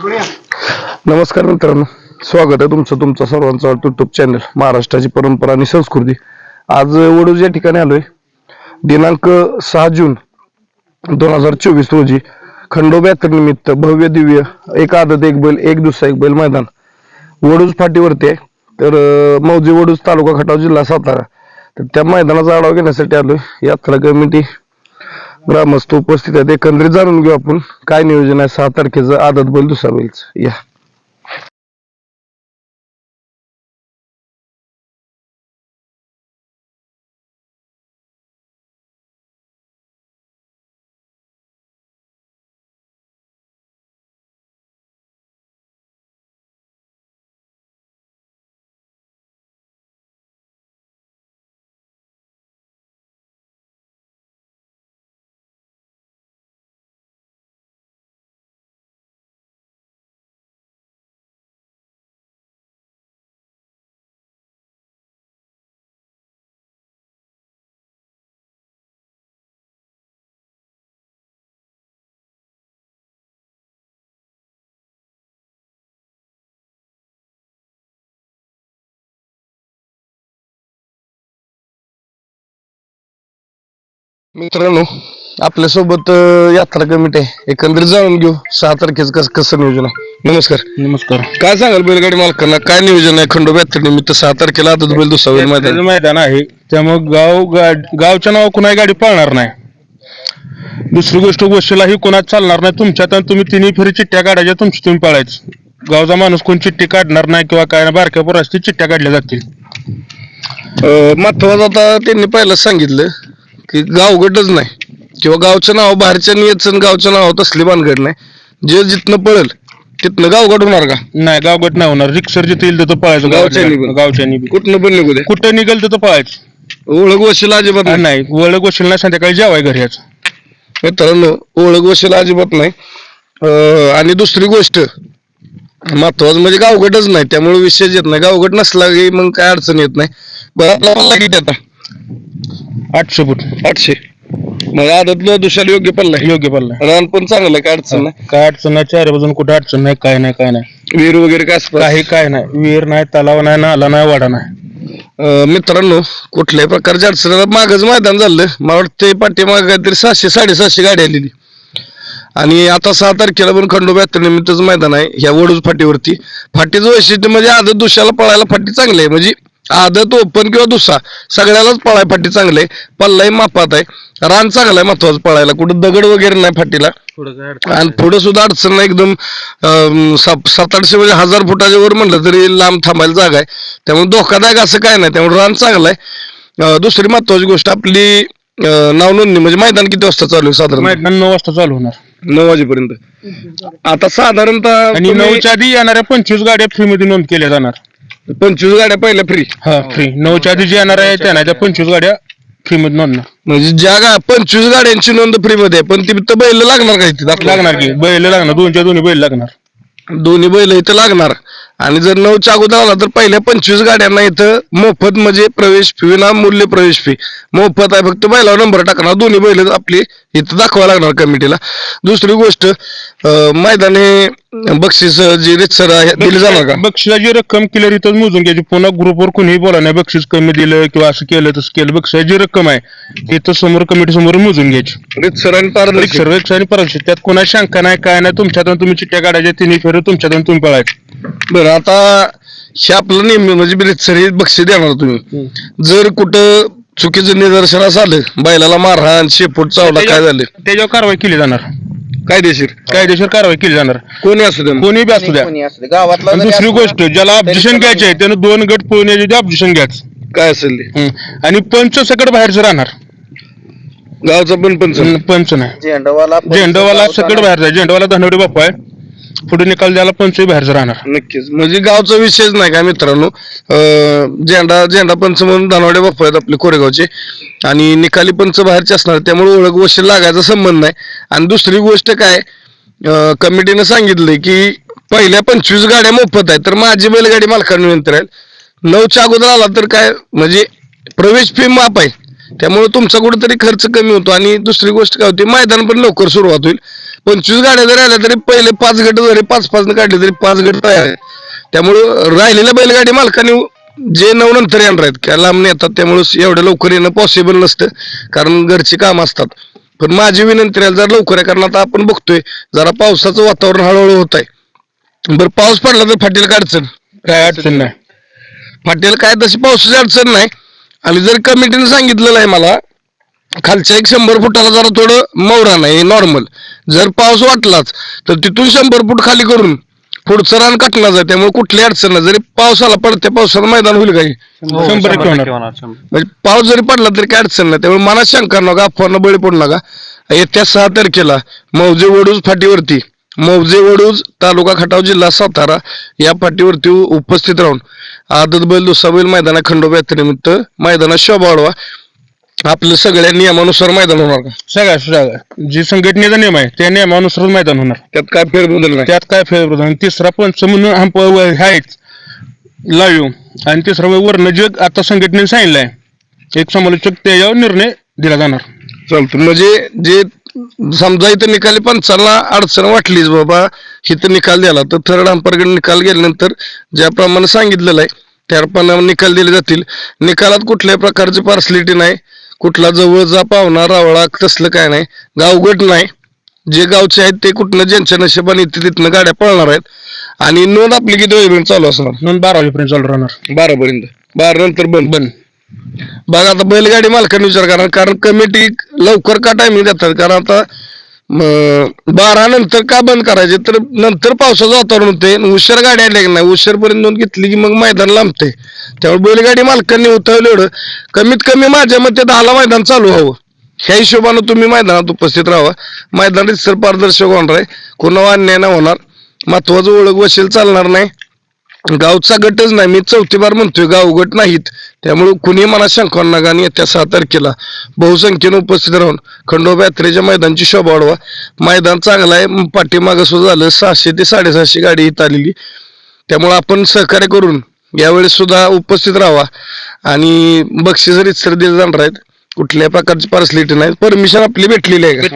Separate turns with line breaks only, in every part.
नमस्कार मित्रांनो. स्वागत आहे तुमचं तुमचा सर्वांचा युट्यूब चॅनल महाराष्ट्राची परंपरा आणि संस्कृती. आज वडूज या ठिकाणी आलोय. दिनांक सहा जून दोन हजार चोवीस रोजी खंडोबा यात्रेनिमित्त भव्य दिव्य एक आदत एक बैल एक दुसरा एक बैल मैदान. वडूज फाटीवरती आहे. तर मौजे वडूज तालुका खटाव जिल्हा सातारा. तर त्या मैदानाचा आढावा घेण्यासाठी आलोय. यात्रा कमिटी ग्रामस्थ उपस्थित आहेत. एकंदरीत जाणून घेऊ आपण. काय नियोजन आहे? सहा तारखेचं आदत बैल दुसरा या. मित्रांनो आपल्यासोबत यात्रा कमिटी आहे. एकंदरीत जाणून घेऊ सहा तारखेचं कसं कसं नियोजन आहे. नमस्कार.
नमस्कार.
काय सांगाल बैलगाडी मालकांना? काय नियोजन आहे खंडोबा यात्रेनिमित्त सहा तारखेला आदत बैल दुसरा बैल मैदान
त्याचं मैदान आहे. त्यामुळे गाव गा- गावच्या नाव कुणाही गाडी पळणार नाही. दुसरी गोष्ट गोष्टीलाही कुणा चालणार नाही. तुमच्यात आणि तुम्ही तिन्ही फेरी चिठ्ठ्या काढायच्या तुमची तुम्ही पळायचं. गावचा माणूस कोण चिठ्ठी काढणार नाही किंवा काय नाही बारक्या पोराची चिठ्ठ्या काढल्या जातील.
अं, महत्वाचं आता त्यांनी पहिलं सांगितलं की गावगटच नाही. किंवा गावचं नाव बाहेरच्या नियतचं आणि गावचं नाव तसली भानगड नाही. जे जिथनं पळेल तिथनं गावगट होणार का?
नाही गावगट नाही होणार. रिक्षर जिथे येईल तिथं पळायचं.
गावच्यानी
गावच्या
पण.
गावच्यानी बी.
कुठनं पण निघू दे.
कुठं निघेल तिथं पळायचं.
ओळख वशील अजिबात नाही.
नाही वळ गोष्टी नाही संध्याकाळी जेवाय घरी यायचं.
मित्रांनो ओळख वशील अजिबात नाही. अं, आणि दुसरी गोष्ट महत्वाचं म्हणजे गावगटच नाही. त्यामुळे विषय येत नाही. गावगट नसला की मग काय अडचण येत नाही. बरं आपला पल्ला किती आता.
आठशे फूट.
आठशे. मग आदतला दुसऱ्याला योग्य आहे.
योग्य पल्ला
रान पण चांगलं आहे, काय अडचण नाही.
काय अडचण नाही चार बाजून कुठं अडचण नाही काय नाही काय नाही.
विहीर वगैरे काय असतं?
काही काय नाही. विहीर नाही तलाव नाही नाला नाही वाडा नाही.
अं, मित्रांनो कुठल्याही प्रकारच्या अडचणीला मागच मैदान झालं. मला वाटतं पाठीमाग काहीतरी सातशे साडेसातशे गाडी आलेली. आणि आता सहा तारखेला पण खंडोबा यात्रेनिमित्तच मैदान आहे ह्या वडूज फाटीवरती. फाटीचं वैशिष्ट्य म्हणजे आदत दुसऱ्याला पळायला फाटी चांगली आहे. म्हणजे आदत ओपन किंवा दुसरा. सगळ्यालाच पळाय फाटी चांगली पल्लाही मापात आहे. रान चांगलं आहे महत्वाचं पळायला. कुठं दगड वगैरे नाही फाटीला. आणि पुढे सुद्धा अडचण नाही. एकदम सात आठशे म्हणजे हजार फुटाच्या वर म्हणलं तरी लांब थांबायला जागा आहे. त्यामुळे धोकादायक असं काय नाही. त्यामुळे रान चांगलं आहे. अं, दुसरी महत्वाची गोष्ट आपली नाव नोंदणी. म्हणजे मैदान किती वाजता चालू आहे साधारण?
मैदान नऊ वाजता चालू होणार.
नऊ वाजेपर्यंत. आता साधारणतः
आणि नऊच्या आधी येणाऱ्या पंचवीस गाड्या फ्री मध्ये नोंद केल्या जाणार.
पंचवीस गाड्या पहिल्या फ्री
हा फ्री नऊच्या आधी जे येणार आहे त्या नाही त्या पंचवीस गाड्या फ्री मध्ये नोंदणार
म्हणजे ज्या गा पंचवीस गाड्यांची नोंद फ्री मध्ये आहे पण ती तर बैल लागणार का इथे? दाखला
लागणार की बैल लागणार. दोनच्या दोन्ही बैल लागणार.
दोन्ही बैल इथं लागणार. आणि जर नऊच्या अगोदर आला तर पहिल्या पंचवीस गाड्यांना इथं मोफत म्हणजे प्रवेश फी विना मूल्य प्रवेश फी मोफत आहे फक्त बैलावर नंबर टाकणार. दोन्ही बैल आपली इथं दाखवा लागणार कमिटीला दुसरी गोष्ट अं, मैदान बक्षीस जी रितसर आहे दिली जाणार का?
बक्षिसाची रक्कम क्लिअर इथं मोजून घ्यायची. पुन्हा ग्रुपवर कोणीही बोला नाही बक्षीस कमी दिलं किंवा असं केलं तसं केलं. बक्षिसाची रक्कम आहे. ती इथं समोर कमिटी समोर मोजून घ्यायची.
रितसर आणि पारदर्शक.
सर्वेक्षण आणि परीक्षा त्यात कोणा शंका नाही काय नाही. तुमच्यातून तुम्ही चिठ्ठ्या काढायच्या तिन्ही फेर तुमच्यातून तुम्ही पळायचं.
बरं आता हे आपलं नेहमी म्हणजे रितसर हे बक्षीस देणार तुम्ही. जर कुठं चुकीचं निदर्शनास आलं बैलाला मारहाण शेपूट चावला काय झालं?
त्याच्यावर कारवाई केली जाणार.
कायदेशीर
कायदेशीर कारवाई केली जाणार.
कोणी असू दे
कोणी बी असू द्या.
कोणी असू दे. गावातला
आणि
जरी
दुसरी
असला
गोष्ट ज्याला
तरी
ऑब्जेक्शन घ्यायचे आहे त्यानं दोन गट पळून यायचे ऑब्जेक्शन घ्यायचं.
काय असेल ते?
हम्म. आणि पंच सकट बाहेरचं राहणार.
गावचा पण पंच
पंच नाही.
झेंडावाला
झेंडावाला सकट बाहेर जाय झेंडावाला धनवडी बाप्पा आहे. पुढे निकाल द्यायला पंचही बाहेरच राहणार.
नक्कीच. म्हणजे गावचा विषयच नाही का मित्रांनो? अं, झेंडा झेंडा पंच म्हणून धनवाडे बाप्पा आहेत आपले कोरेगावचे. आणि निकाली पंच बाहेरचे असणार त्यामुळे ओळख वशील लागायचा संबंध नाही. आणि दुसरी गोष्ट काय अं, कमिटीनं सांगितलंय की पहिल्या पंचवीस गाड्या मोफत आहेत तर माझी बैलगाडी मालकांना विनंती राहील. नऊच्या अगोदर आला तर काय म्हणजे प्रवेश फी माप आहे. त्यामुळे तुमचा कुठेतरी खर्च कमी होतो. आणि दुसरी गोष्ट काय होती मैदान पण लवकर सुरुवात होईल. पंचवीस गाड्या जरी आल्या तरी पहिले पाच गट जरी पाच पाच काढले तरी पाच गट तयार आहे त्यामुळं राहिलेल्या बैलगाडी मालकांनी जे नऊ नंतर येणार आहेत काय लांब येतात त्यामुळे एवढं लवकर येणं पॉसिबल नसतं. कारण घरची कामं असतात. पण माझी विनंती आहे जर लवकर आहे कारण आता आपण बघतोय जरा पावसाचं वातावरण हळूहळू होत आहे बरं पाऊस पडला तर फाटेल अडचण?
काय अडचण नाही.
फाटेल काय तशी पावसाची अडचण नाही. आणि जर कमिटीने सांगितलेलं आहे मला खालच्या एक शंभर फुटाला जरा थोडं मौरा नाही नॉर्मल जर पाऊस वाटलाच तर तिथून शंभर फूट खाली करून पुढचं रान काटणार आहे त्यामुळे कुठली अडचण नाही. जरी पाऊस आला पडत्या पावसानं मैदान होईल काही.
शंभर टक्के होणार.
म्हणजे पाऊस जरी पडला तरी काय अडचण नाही. त्यामुळे मनात शंका नका अफवांना बळी पडू नका. येत्या सहा तारखेला मौजे वडूज फाटीवरती मौजे वडूज तालुका खटाव जिल्हा सातारा या फाटीवरती उपस्थित राहून आदत बैल दुसरा बैल मैदाना खंडोबा यात्रेनिमित्त मैदानात शोभा वाढवा. आपलं सगळ्या नियमानुसार मैदान होणार का?
सगळ्या सगळ्या. जी संघटनेचा नियम आहे त्या नियमानुसार मैदान होणार.
त्यात काय फेरबदल नाही.
त्यात काय फेरबदल आणि तिसरा पंच म्हणून आहेच लाईव्ह आणि तिसरा वर्ण जे आता संघटनेने सांगितलंय. एक समालोचक त्याच्यावर निर्णय दिला जाणार.
चालतं म्हणजे जे समजा इथं निकाली पंचांना अडचण वाटलीच बाबा इथं निकाल द्याला तर थर्ड अंपरकडे निकाल गेल्यानंतर ज्याप्रमाणे सांगितलेलं आहे त्याप्रमाणे निकाल दिले जातील. निकालात कुठल्याही प्रकारची पार्सलिटी नाही. कुठला जवळचा पाहुणा रावळा तसलं काय नाही. गावगट नाही. जे गावचे आहेत ते कुठनं ज्यांच्या नशिबाने इथे तिथनं गाड्या पळणार आहेत. आणि नोंद आपली किती वेळपर्यंत चालू असणार?
म्हणून बारा वाजेपर्यंत चालू राहणार.
बारा पर्यंत बारा नंतर बंद.
बंद.
बघा आता बैलगाडी मालकांनी विचार करा कारण कमिटी लवकर का टायमिंग देतात? कारण आता बारा नंतर का बंद करायचे? तर नंतर पावसाचं वातावरण होते उशीर गाडी आल्या की नाही? उशीरपर्यंत नोंद घेतली की मग मैदान लांबते त्यामुळे बैलगाडी मालकांनी उतरवलं एवढं. कमीत कमी माझ्या मते दहाला मैदान चालू हवं ह्या हिशोबानं तुम्ही मैदानात उपस्थित राहा मैदान रिसर पारदर्शक होणार आहे. कोणावर अन्याय नाही होणार. महत्वाचं ओळख वशील चालणार नाही. गावचा गटच नाही. मी चौथी बार म्हणतोय गाव गट नाहीत. त्यामुळे कुणी मला शंका नका आणि येत्या सहा तारखेला बहुसंख्येनं उपस्थित राहून खंडोबा यात्रेच्या मैदानची शोभा वाढवा. मैदान चांगलं आहे पाठीमागं सुद्धा झालं. सहाशे ते साडेसहाशे गाडी इथं आलेली. त्यामुळे आपण सहकार्य करून यावेळेस सुद्धा उपस्थित राहावा. आणि बक्षीस रितसर दिले जाणार आहेत. कुठल्याही प्रकारची पार्सलिटी नाही. परमिशन आपली भेटलेली आहे का?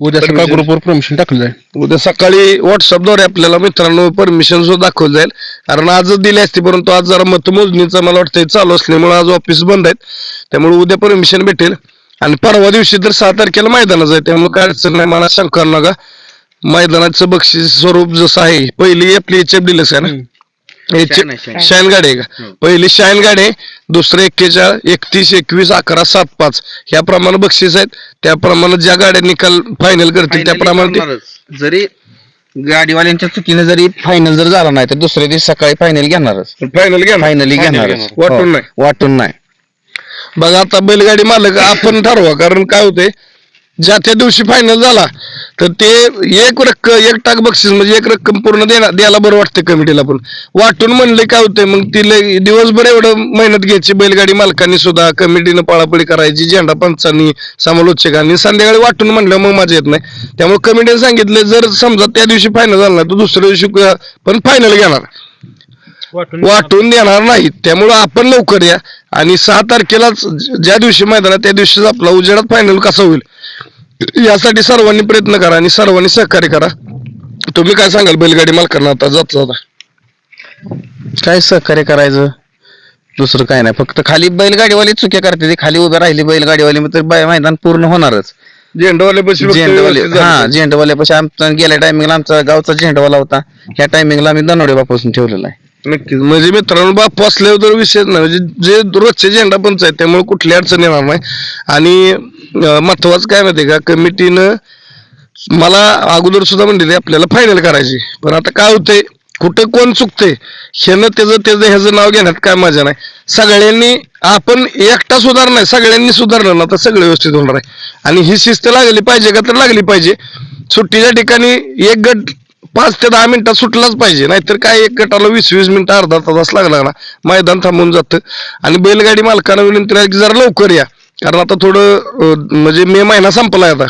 उद्या सकाळ ग्रुपवर परमिशन टाकलं जाईल
उद्या सकाळी व्हॉट्सअपद्वारे आपल्याला मित्रांनो परमिशन सुद्धा दाखवलं जाईल. कारण आजच दिली असती परंतु आज जरा मतमोजणीचं मला वाटतं चालू असल्यामुळे आज ऑफिस बंद आहेत. त्यामुळे उद्या परमिशन भेटेल. आणि परवा दिवशी तर सहा तारखेला मैदानाचं आहे त्यामुळे काय अडचण नाही मला शंका नका. मैदानाचं बक्षीस स्वरूप जसं आहे पहिली आपली एच एफ डिलक्स आहे ना?
शाईन आहे, शाईन.
शाईन गाडी आहे का? पहिली शाईन गाडी आहे दुसरं एक्केचाळीस एकतीस एकवीस अकरा सात पाच ह्याप्रमाणे बक्षीस आहेत त्याप्रमाणे ज्या गाड्या निकाल फायनल करतील त्याप्रमाणे ते-
करणारच. जरी गाडीवाल्यांच्या चुकीने जरी फायनल जर झाला नाही तर दुसऱ्या दिवशी सकाळी फायनल घेणारच
फायनल घ्या
फायनली घेणारच
घेणार.
वाटून
हो.
नाही.
वाटून नाही
बघा आता बैलगाडी मालक आपण ठरवा कारण काय होते ज्या त्या दिवशी फायनल झाला तर ते एक रक्कम एक टाक बक्षीस म्हणजे एक रक्कम पूर्ण देणार द्यायला बरं वाटतं कमिटीला पण. वाटून म्हणले काय होते मग तिला दिवसभर एवढं मेहनत घ्यायची बैलगाडी मालकांनी सुद्धा कमिटीनं पळापळी करायची झेंडा पंचांनी समालोचकांनी संध्याकाळी वाटून म्हणलं मग मजा येत नाही. त्यामुळे कमिटीने सांगितलं जर समजा त्या दिवशी फायनल झाला नाही तर दुसऱ्या दिवशी पण फायनल घेणार. वाटून देणार. नाही. त्यामुळं आपण लवकर या. आणि सहा तारखेलाच ज्या दिवशी मैदान आहे त्या दिवशीच आपला उजेडात फायनल कसा होईल? यासाठी सर्वांनी प्रयत्न करा आणि सर्वांनी सहकार्य करा. तुम्ही काय सांगाल? बैलगाडी मालकांना आता जात जाता.
काय सहकार्य करायचं? दुसरं काय नाही. फक्त खाली बैलगाडीवाली चुक्या करते. ती खाली उभे राहिली बैलगाडीवाली तर बाय- मैदान पूर्ण होणारच.
झेंडावाले
झेंडवाले हा झेंडवाले आमचा गेल्या टायमिंगला आमचा गावचा झेंडवाला होता. ह्या टायमिंगला आम्ही दनवडे बापासून ठेवलेला आहे.
नक्कीच. म्हणजे मित्रांनो बाप असल्यावर तर विषयच नाही. म्हणजे जे रोजचे झेंडा पंच आहेत त्यामुळे कुठली अडचण येणार नाही. आणि अं, महत्वाचं काय माहिती का? कमिटीनं मला अगोदर सुद्धा म्हणलेली आपल्याला फायनल करायची. पण आता काय होतंय? कुठं कोण चुकतंय? ह्यानं त्याचं त्याचं ह्याचं नाव घेण्यात काय मजा नाही. सगळ्यांनी आपण एकटा सुधार नाही. सगळ्यांनी सुधारलं ना तर सगळं व्यवस्थित होणार आहे. आणि ही शिस्त लागली पाहिजे का? तर लागली पाहिजे. सुट्टीच्या ठिकाणी एक गट पाच ते दहा मिनिटात सुटलाच पाहिजे. नाहीतर काय एक गटाला वीस वीस मिनिटं अर्धा तास लागला ना मैदान थांबून जातं. आणि बैलगाडी मालकानं विनंती आहे की जरा लवकर या. कारण आता थोडं म्हणजे मे महिना संपलाय आता.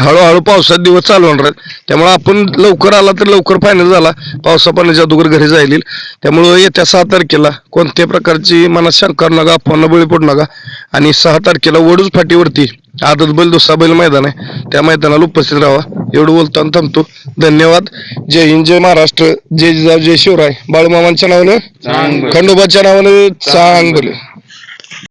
हळूहळू पावसात दिवस चालू होणार त्यामुळे आपण लवकर आला तर लवकर फायनल झाला. पावसा पाण्याच्या अगोदर घरी जाईल त्यामुळे येत्या सहा तारखेला कोणत्याही प्रकारची मनात शंका नका अफवांना बळी पडू नका. आणि सहा तारखेला वडूज फाटीवरती आदत बैल दुसरा बैल मैदान आहे. त्या मैदानाला उपस्थित राहा. एवढं बोलतो आणि थांबतो. धन्यवाद. जय हिंद जय महाराष्ट्र. जय जिजाऊ जय शिवराय. बाळूमामांच्या नावानं? खंडोबाच्या नावानं चांगलं.